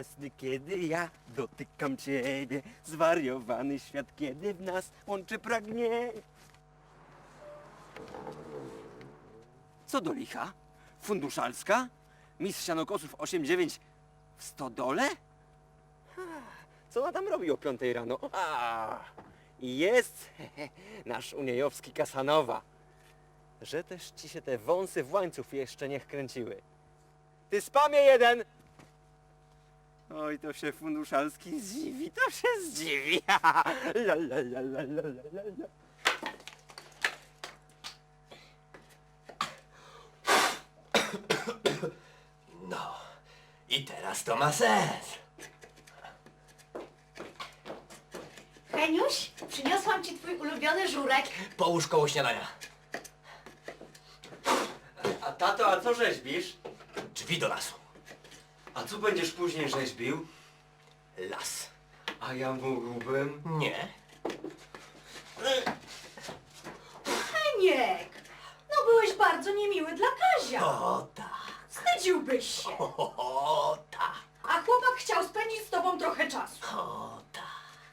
obecny, kiedy ja dotykam ciebie. Zwariowany świat, kiedy w nas łączy pragnienie. Co do licha? Funduszalska? Mistrz sianokosów 8-9 w stodole? Co ona tam robi o 5 rano? A, jest nasz uniejowski Kasanowa. Że też ci się te wąsy w łańcuch jeszcze nie kręciły. Ty spamie jeden! Oj, to się funduszalski zdziwi, to się zdziwi. la, la, la, la, la, la, la. No, i teraz to ma sens. Heniuś, przyniosłam ci twój ulubiony żurek. Połóż koło śniadania. A tato, a co rzeźbisz? Drzwi do lasu. A co będziesz później rzeźbił? Las. A ja mógłbym... Nie. Heniek, no byłeś bardzo niemiły dla Kazia. O tak. Wstydziłbyś się. O tak. A chłopak chciał spędzić z tobą trochę czasu. O tak.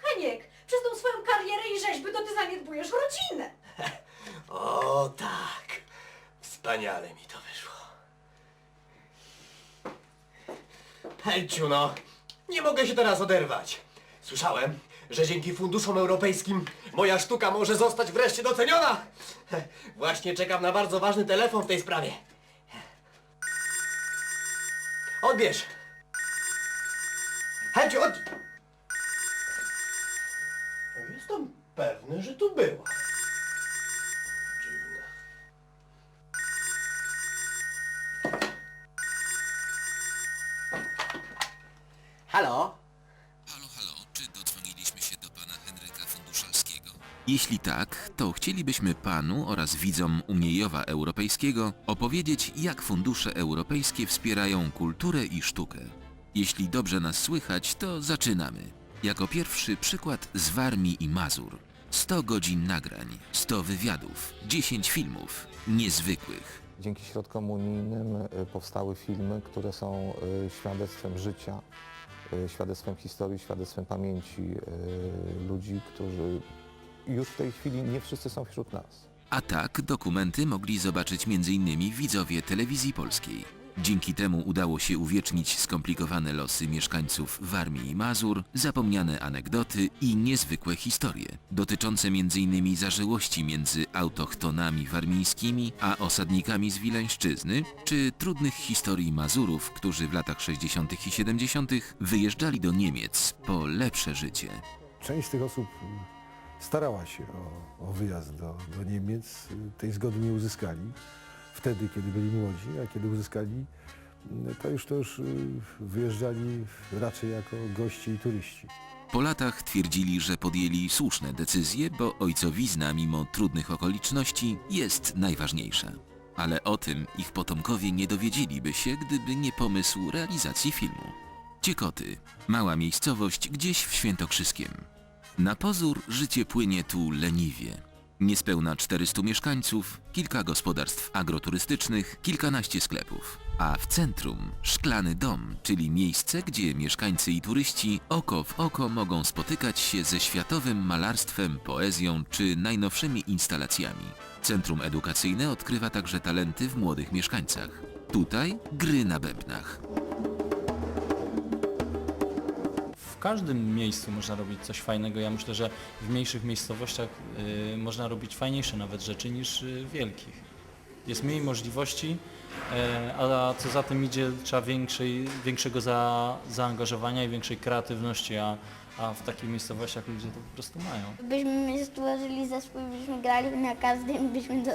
Heniek, przez tą swoją karierę i rzeźby to ty zaniedbujesz rodzinę. O tak. Wspaniale mi to Helciu, no. Nie mogę się teraz oderwać. Słyszałem, że dzięki funduszom europejskim moja sztuka może zostać wreszcie doceniona. Właśnie czekam na bardzo ważny telefon w tej sprawie. Odbierz. Helciu, od... No, Jestem pewny, że tu była. Halo? Halo, halo, czy dodzwoniliśmy się do pana Henryka Funduszalskiego? Jeśli tak, to chcielibyśmy panu oraz widzom Uniejowa Europejskiego opowiedzieć, jak fundusze europejskie wspierają kulturę i sztukę. Jeśli dobrze nas słychać, to zaczynamy. Jako pierwszy przykład z Warmii i Mazur. 100 godzin nagrań, 100 wywiadów, 10 filmów, niezwykłych. Dzięki środkom unijnym y, powstały filmy, które są y, świadectwem życia, świadectwem historii, świadectwem pamięci y, ludzi, którzy już w tej chwili nie wszyscy są wśród nas. A tak dokumenty mogli zobaczyć m.in. widzowie telewizji polskiej. Dzięki temu udało się uwiecznić skomplikowane losy mieszkańców Warmii i Mazur, zapomniane anegdoty i niezwykłe historie, dotyczące m.in. zażyłości między autochtonami warmińskimi a osadnikami z Wileńszczyzny, czy trudnych historii Mazurów, którzy w latach 60. i 70. wyjeżdżali do Niemiec po lepsze życie. Część z tych osób starała się o, o wyjazd do, do Niemiec. Tej zgody nie uzyskali wtedy, kiedy byli młodzi, a kiedy uzyskali, to już, to y, wyjeżdżali raczej jako goście i turyści. Po latach twierdzili, że podjęli słuszne decyzje, bo ojcowizna mimo trudnych okoliczności jest najważniejsza. Ale o tym ich potomkowie nie dowiedzieliby się, gdyby nie pomysł realizacji filmu. Ciekoty, mała miejscowość gdzieś w Świętokrzyskiem. Na pozór życie płynie tu leniwie. Niespełna 400 mieszkańców, kilka gospodarstw agroturystycznych, kilkanaście sklepów. A w centrum szklany dom, czyli miejsce, gdzie mieszkańcy i turyści oko w oko mogą spotykać się ze światowym malarstwem, poezją czy najnowszymi instalacjami. Centrum edukacyjne odkrywa także talenty w młodych mieszkańcach. Tutaj gry na bębnach. W każdym miejscu można robić coś fajnego. Ja myślę, że w mniejszych miejscowościach y, można robić fajniejsze nawet rzeczy niż y, w wielkich. Jest mniej możliwości, e, a co za tym idzie trzeba większej, większego za, zaangażowania i większej kreatywności, a, a w takich miejscowościach ludzie to po prostu mają. Byśmy stworzyli zespół, byśmy grali na każdym, byśmy do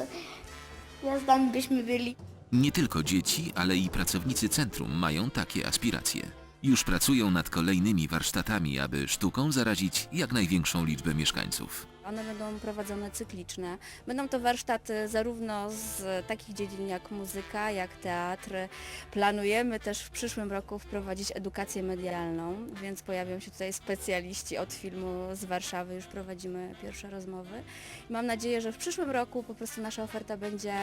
gwiazdami byśmy byli. Nie tylko dzieci, ale i pracownicy centrum mają takie aspiracje. Już pracują nad kolejnymi warsztatami, aby sztuką zarazić jak największą liczbę mieszkańców. One będą prowadzone cykliczne. Będą to warsztaty zarówno z takich dziedzin jak muzyka, jak teatr. Planujemy też w przyszłym roku wprowadzić edukację medialną, więc pojawią się tutaj specjaliści od filmu z Warszawy, już prowadzimy pierwsze rozmowy. I mam nadzieję, że w przyszłym roku po prostu nasza oferta będzie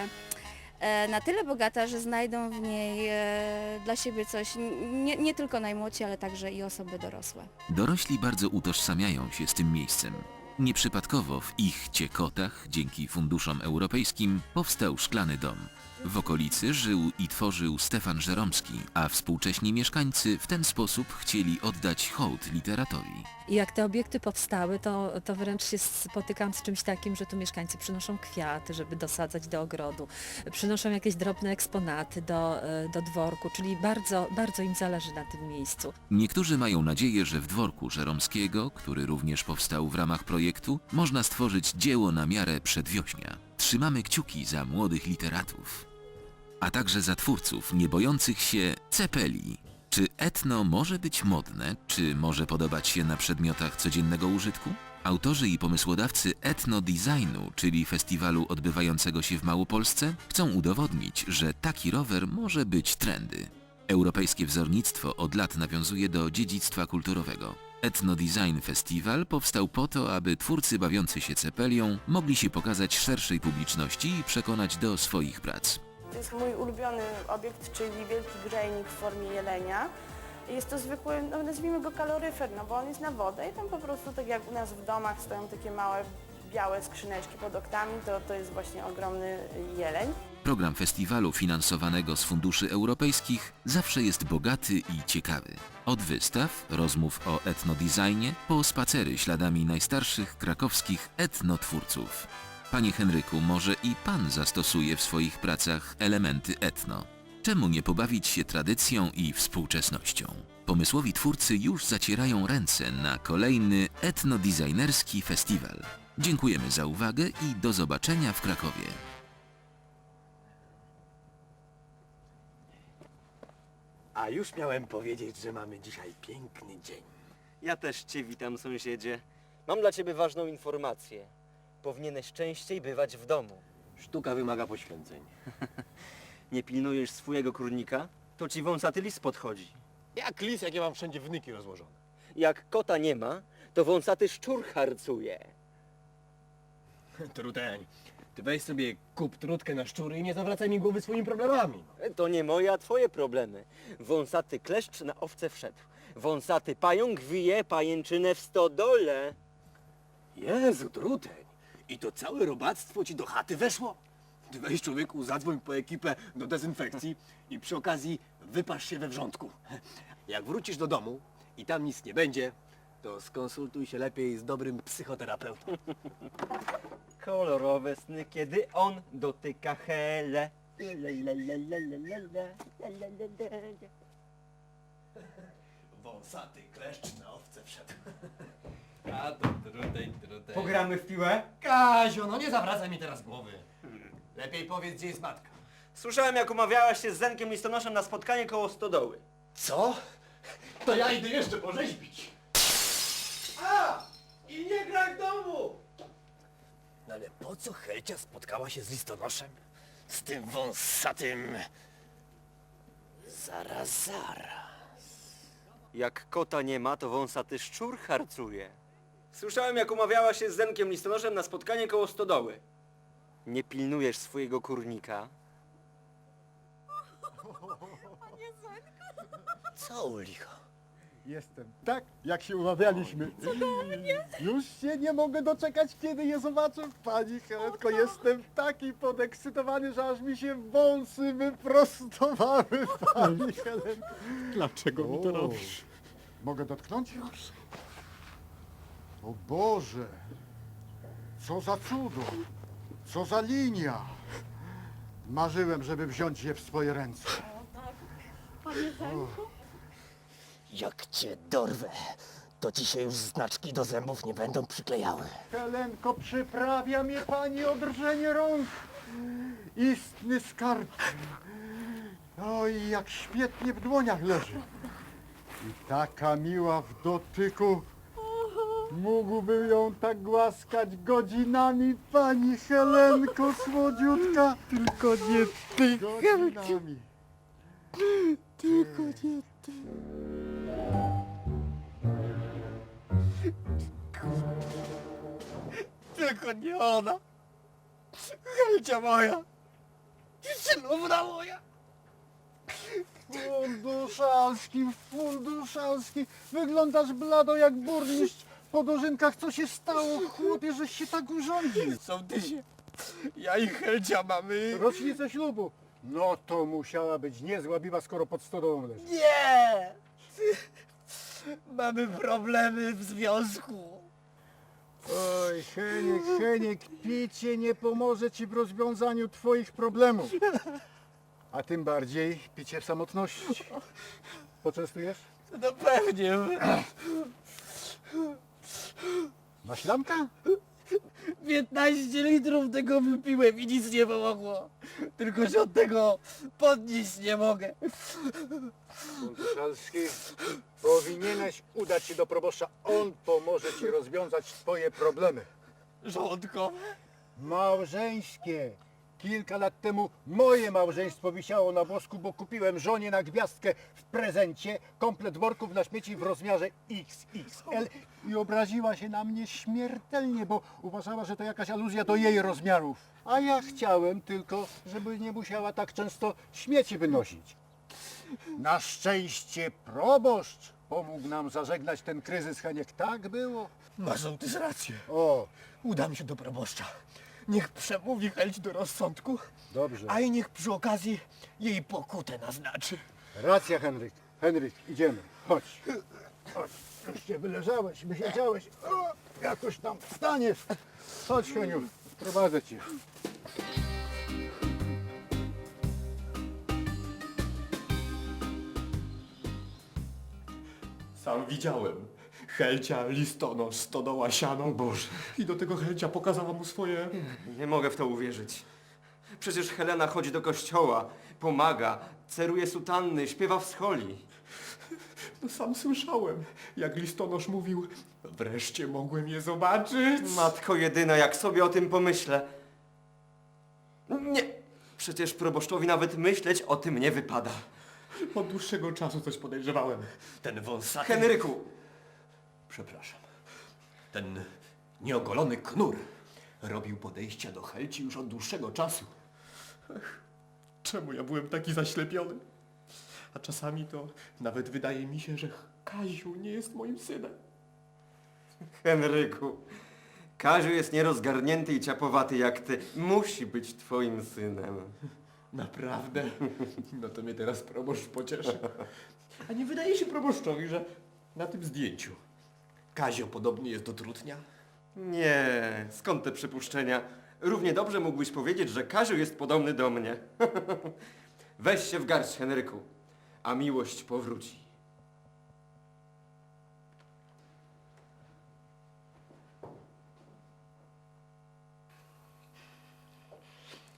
na tyle bogata, że znajdą w niej e, dla siebie coś, nie, nie tylko najmłodsi, ale także i osoby dorosłe. Dorośli bardzo utożsamiają się z tym miejscem. Nieprzypadkowo w ich Ciekotach, dzięki funduszom europejskim, powstał Szklany Dom. W okolicy żył i tworzył Stefan Żeromski, a współcześni mieszkańcy w ten sposób chcieli oddać hołd literatowi. I jak te obiekty powstały, to, to wręcz się spotykam z czymś takim, że tu mieszkańcy przynoszą kwiaty, żeby dosadzać do ogrodu, przynoszą jakieś drobne eksponaty do, e, do dworku, czyli bardzo, bardzo im zależy na tym miejscu. Niektórzy mają nadzieję, że w dworku Żeromskiego, który również powstał w ramach projektu, można stworzyć dzieło na miarę przedwiośnia. Trzymamy kciuki za młodych literatów, a także za twórców nie bojących się cepeli. Czy etno może być modne, czy może podobać się na przedmiotach codziennego użytku? Autorzy i pomysłodawcy Etno Designu, czyli festiwalu odbywającego się w Małopolsce, chcą udowodnić, że taki rower może być trendy. Europejskie wzornictwo od lat nawiązuje do dziedzictwa kulturowego. Etno Design Festival powstał po to, aby twórcy bawiący się cepelią mogli się pokazać szerszej publiczności i przekonać do swoich prac. Jest mój ulubiony obiekt, czyli wielki grzejnik w formie jelenia. Jest to zwykły, no nazwijmy go kaloryfer, no bo on jest na wodę i tam po prostu tak jak u nas w domach stoją takie małe białe skrzyneczki pod oknami, to, to jest właśnie ogromny jeleń. Program festiwalu finansowanego z funduszy europejskich zawsze jest bogaty i ciekawy. Od wystaw, rozmów o etnodesignie, po spacery śladami najstarszych krakowskich etnotwórców. Panie Henryku, może i pan zastosuje w swoich pracach elementy etno. Czemu nie pobawić się tradycją i współczesnością? Pomysłowi twórcy już zacierają ręce na kolejny etnodesignerski festiwal. Dziękujemy za uwagę i do zobaczenia w Krakowie. A już miałem powiedzieć, że mamy dzisiaj piękny dzień. Ja też cię witam, sąsiedzie. Mam dla ciebie ważną informację. Powinieneś częściej bywać w domu. Sztuka wymaga poświęceń. Nie pilnujesz swojego kurnika, to ci wąsaty lis podchodzi. Jak lis, jakie mam wszędzie wnyki rozłożone. Jak kota nie ma, to wąsaty szczur harcuje. Truteń, ty weź sobie kup trutkę na szczury i nie zawracaj mi głowy swoimi problemami. To nie moje, a twoje problemy. Wąsaty kleszcz na owce wszedł. Wąsaty pająk wije pajęczynę w stodole. Jezu, truteń. I to całe robactwo ci do chaty weszło? Ty weź człowieku, zadzwoń po ekipę do dezynfekcji i przy okazji wypasz się we wrzątku. Jak wrócisz do domu i tam nic nie będzie, to skonsultuj się lepiej z dobrym psychoterapeutą. Kolorowe sny, kiedy on dotyka hele. La, la, la, la, la, la, la, la, la, la, la. Wąsaty kleszcz na owce wszedł. A to truteń, truteń. Pogramy w piłę? Kazio, no nie zawracaj mi teraz głowy. Lepiej powiedz, gdzie jest matka. Słyszałem, jak umawiałaś się z Zenkiem listonoszem na spotkanie koło stodoły. Co? To ja idę jeszcze porzeźbić. A! I nie graj w domu! No ale po co Helcia spotkała się z listonoszem? Z tym wąsatym... Zaraz, zaraz. Jak kota nie ma, to wąsaty szczur harcuje. Słyszałem, jak umawiałaś się z Zenkiem listonoszem na spotkanie koło stodoły. Nie pilnujesz swojego kurnika? Co u licha? Jestem tak, jak się umawialiśmy. Już się nie mogę doczekać, kiedy je zobaczę. Pani Helenko, jestem taki podekscytowany, że aż mi się wąsy wyprostowały, pani Helenko. Dlaczego mi to robisz? Mogę dotknąć? O Boże! Co za cudo! Co za linia! Marzyłem, żeby wziąć je w swoje ręce. Jak cię dorwę, to ci się już znaczki do zębów nie będą przyklejały. Helenko, przyprawia mnie pani o drżenie rąk. Istny skarb. Oj, jak świetnie w dłoniach leży. I taka miła w dotyku. Mógłbym ją tak głaskać godzinami, pani Helenko, słodziutka. Tylko nie ty, godzinami. Tylko nie ty. Tylko nie ona. Helcia moja. Dziewczynówna moja! Funduszalski, funduszalski, wyglądasz blado jak burmistrz po dożynkach. Co się stało, chłopie, żeś się tak urządził? Sołtysie, ja i Helcia mamy... Rocznicę ślubu. No to musiała być niezła biwa, skoro pod stodołą leży. Nie! Mamy problemy w związku. Oj, Heniek, Heniek, picie nie pomoże ci w rozwiązaniu twoich problemów. A tym bardziej picie w samotności. Poczęstujesz? No pewnie. Maślanka? 15 litrów tego wypiłem i nic nie pomogło. Tylko się od tego podnieść nie mogę. Funduszalski, powinieneś udać się do proboszcza. On pomoże ci rozwiązać twoje problemy. Żołądkowe? Małżeńskie. Kilka lat temu moje małżeństwo wisiało na włosku, bo kupiłem żonie na gwiazdkę w prezencie komplet worków na śmieci w rozmiarze XXL i obraziła się na mnie śmiertelnie, bo uważała, że to jakaś aluzja do jej rozmiarów. A ja chciałem tylko, żeby nie musiała tak często śmieci wynosić. Na szczęście proboszcz pomógł nam zażegnać ten kryzys, Heniek. Tak było. Sołtys rację. O, Udam się do proboszcza. Niech przemówi chęć do rozsądku, dobrze. a i niech przy okazji jej pokutę naznaczy. Racja, Henryk. Henryk, idziemy. Chodź. Chodź. Już się wyleżałeś, wysiedziałeś. O, jakoś tam wstaniesz. Chodź, Heniu, prowadzę cię. Sam widziałem. Helcia, listonosz, stodoła, siano. Boże. I do tego Helcia pokazała mu swoje... Nie mogę w to uwierzyć. Przecież Helena chodzi do kościoła, pomaga, ceruje sutanny, śpiewa w scholi. No sam słyszałem, jak listonosz mówił. Wreszcie mogłem je zobaczyć. Matko jedyna, jak sobie o tym pomyślę. Nie, przecież proboszczowi nawet myśleć o tym nie wypada. Od dłuższego czasu coś podejrzewałem. Ten wąsaty... Henryku, Przepraszam. Ten nieogolony knur robił podejścia do Helci już od dłuższego czasu. Ech, czemu ja byłem taki zaślepiony? A czasami to nawet wydaje mi się, że Kaziu nie jest moim synem. Henryku, Kaziu jest nierozgarnięty i ciapowaty jak ty. Musi być twoim synem. Naprawdę? No to mnie teraz proboszcz pocieszy. A nie wydaje się proboszczowi, że na tym zdjęciu Kazio podobny jest do trutnia? Nie, skąd te przypuszczenia? Równie dobrze mógłbyś powiedzieć, że Kaziu jest podobny do mnie. Weź się w garść, Henryku, a miłość powróci.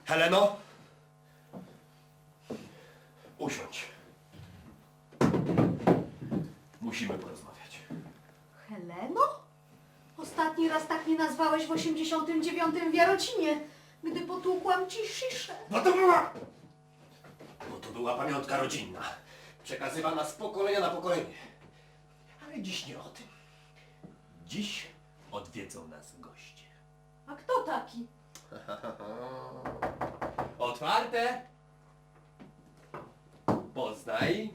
Heleno? Usiądź. Musimy porozmawiać. W 89 w Jarocinie, gdy potłukłam ci sziszę. Bo to była... Bo to była pamiątka rodzinna. Przekazywana z pokolenia na pokolenie. Ale dziś nie o tym. Dziś odwiedzą nas goście. A kto taki? Otwarte. Poznaj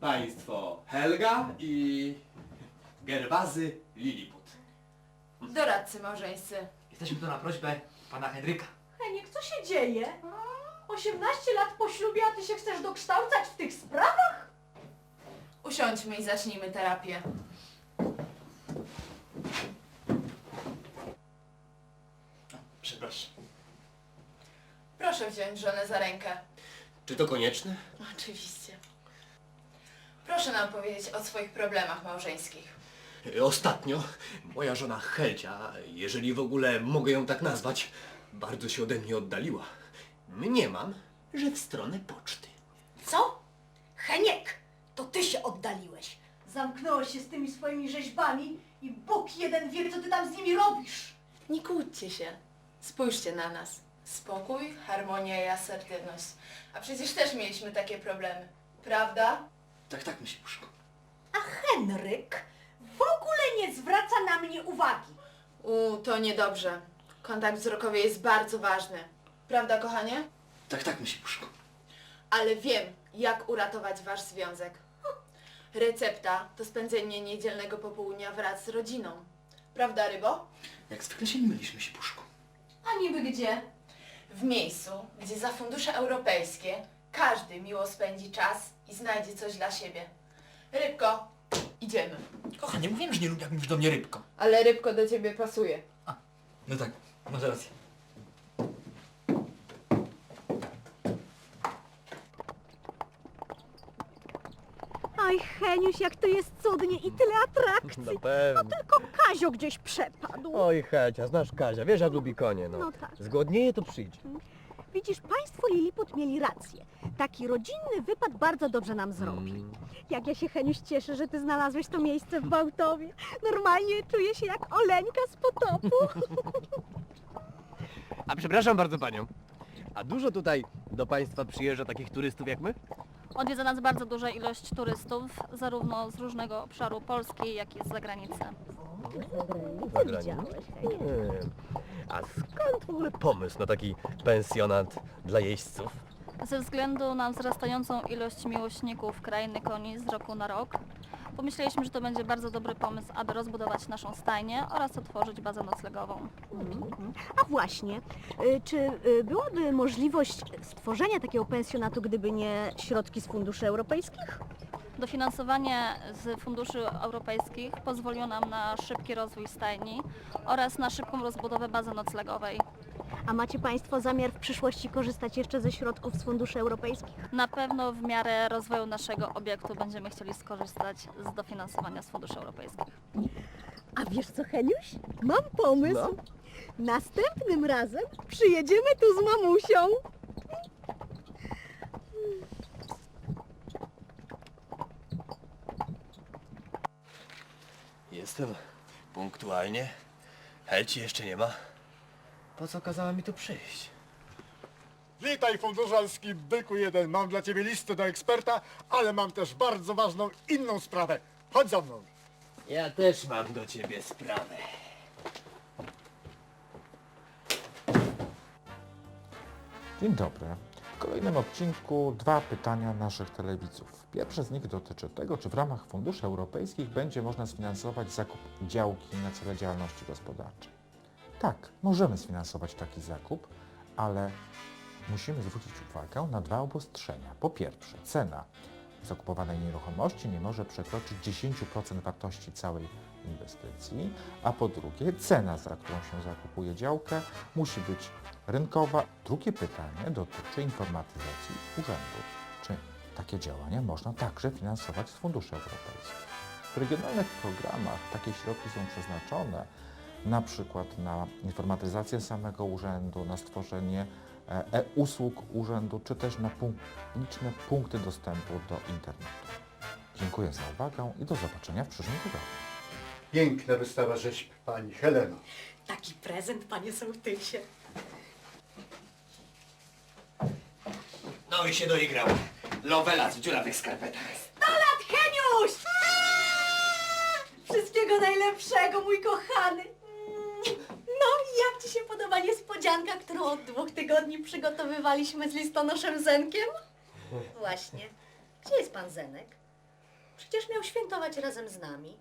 państwo Helga i Gerwazy Liliput. Doradcy małżeńscy. Jesteśmy tu na prośbę pana Henryka. Heniek, co się dzieje? 18 lat po ślubie, a ty się chcesz dokształcać w tych sprawach? Usiądźmy i zacznijmy terapię. Przepraszam. Proszę wziąć żonę za rękę. Czy to konieczne? Oczywiście. Proszę nam powiedzieć o swoich problemach małżeńskich. Ostatnio moja żona Helcia, jeżeli w ogóle mogę ją tak nazwać, bardzo się ode mnie oddaliła. Mniemam, że w stronę poczty. Co? Heniek, to ty się oddaliłeś. Zamknąłeś się z tymi swoimi rzeźbami i Bóg jeden wie, co ty tam z nimi robisz. Nie kłóćcie się. Spójrzcie na nas. Spokój, harmonia i asertywność. A przecież też mieliśmy takie problemy. Prawda? Tak, tak, myśl muszę. A Henryk w ogóle nie zwraca na mnie uwagi. U, to niedobrze. Kontakt wzrokowy jest bardzo ważny. Prawda, kochanie? Tak, tak, myśli puszko. Ale wiem, jak uratować wasz związek. Recepta to spędzenie niedzielnego popołudnia wraz z rodziną. Prawda, rybo? Jak zwykle się nie mylisz, myśli puszko. A niby gdzie? W miejscu, gdzie za fundusze europejskie każdy miło spędzi czas i znajdzie coś dla siebie. Rybko, idziemy. Kochanie, mówiłem, że nie lubię, jak mówisz do mnie rybko. Ale rybko do ciebie pasuje. No tak, masz rację. Aj, Heniuś, jak to jest cudnie i tyle atrakcji. No pewnie. Tylko Kazio gdzieś przepadł. Oj Hecia, znasz Kazia, wiesz jak lubi konie, no. No tak. Zgłodnieje to przyjdzie. Widzisz, państwo Liliput mieli rację. Taki rodzinny wypad bardzo dobrze nam zrobi. Jak ja się, Heniuś, cieszę, że ty znalazłeś to miejsce w Bałtowie. Normalnie czuję się jak Oleńka z potopu. A przepraszam bardzo panią. A dużo tutaj do państwa przyjeżdża takich turystów jak my? Odwiedza nas bardzo duża ilość turystów, zarówno z różnego obszaru Polski, jak i z zagranicy. Za granicą. A skąd w ogóle pomysł na taki pensjonat dla jeźdźców? Ze względu na wzrastającą ilość miłośników krainy koni z roku na rok, pomyśleliśmy, że to będzie bardzo dobry pomysł, aby rozbudować naszą stajnię oraz otworzyć bazę noclegową. A właśnie, y, czy y, byłaby możliwość stworzenia takiego pensjonatu, gdyby nie środki z funduszy europejskich? Dofinansowanie z funduszy europejskich pozwoliło nam na szybki rozwój stajni oraz na szybką rozbudowę bazy noclegowej. A macie Państwo zamiar w przyszłości korzystać jeszcze ze środków z funduszy europejskich? Na pewno w miarę rozwoju naszego obiektu będziemy chcieli skorzystać z dofinansowania z funduszy europejskich. A wiesz co, Heniuś? Mam pomysł. Następnym razem przyjedziemy tu z mamusią. Jestem punktualnie. Helci jeszcze nie ma. Po co kazała mi tu przyjść? Witaj funduszalski byku jeden. Mam dla ciebie listę do eksperta, ale mam też bardzo ważną inną sprawę. Chodź za mną. Ja też mam do ciebie sprawę. Dzień dobry. W kolejnym odcinku dwa pytania naszych telewidzów. Pierwsze z nich dotyczy tego, czy w ramach funduszy europejskich będzie można sfinansować zakup działki na cele działalności gospodarczej. Tak, możemy sfinansować taki zakup, ale musimy zwrócić uwagę na dwa obostrzenia. Po pierwsze, cena zakupowanej nieruchomości nie może przekroczyć 10% wartości całej inwestycji, a po drugie cena, za którą się zakupuje działkę musi być rynkowa. Drugie pytanie dotyczy informatyzacji urzędu. Czy takie działania można także finansować z funduszy europejskich? W regionalnych programach takie środki są przeznaczone na przykład na informatyzację samego urzędu, na stworzenie e, e-usług urzędu, czy też na publiczne punkty dostępu do internetu. Dziękuję za uwagę i do zobaczenia w przyszłym tygodniu. Piękna wystawa rzeźb pani Helena. Taki prezent, panie sołtysie. No i się doigrał. Lowelas w dziurawych skarpetach. lat, Heniuś! Wszystkiego najlepszego, mój kochany. No jak Ci się podoba niespodzianka, którą od dwóch tygodni przygotowywaliśmy z listonoszem Zenkiem? Właśnie. Gdzie jest pan Zenek? Przecież miał świętować razem z nami.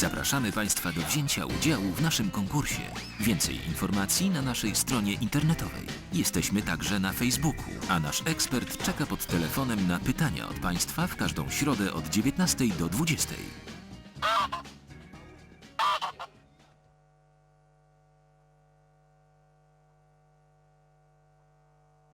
Zapraszamy Państwa do wzięcia udziału w naszym konkursie. Więcej informacji na naszej stronie internetowej. Jesteśmy także na Facebooku, a nasz ekspert czeka pod telefonem na pytania od Państwa w każdą środę od 19 do 20.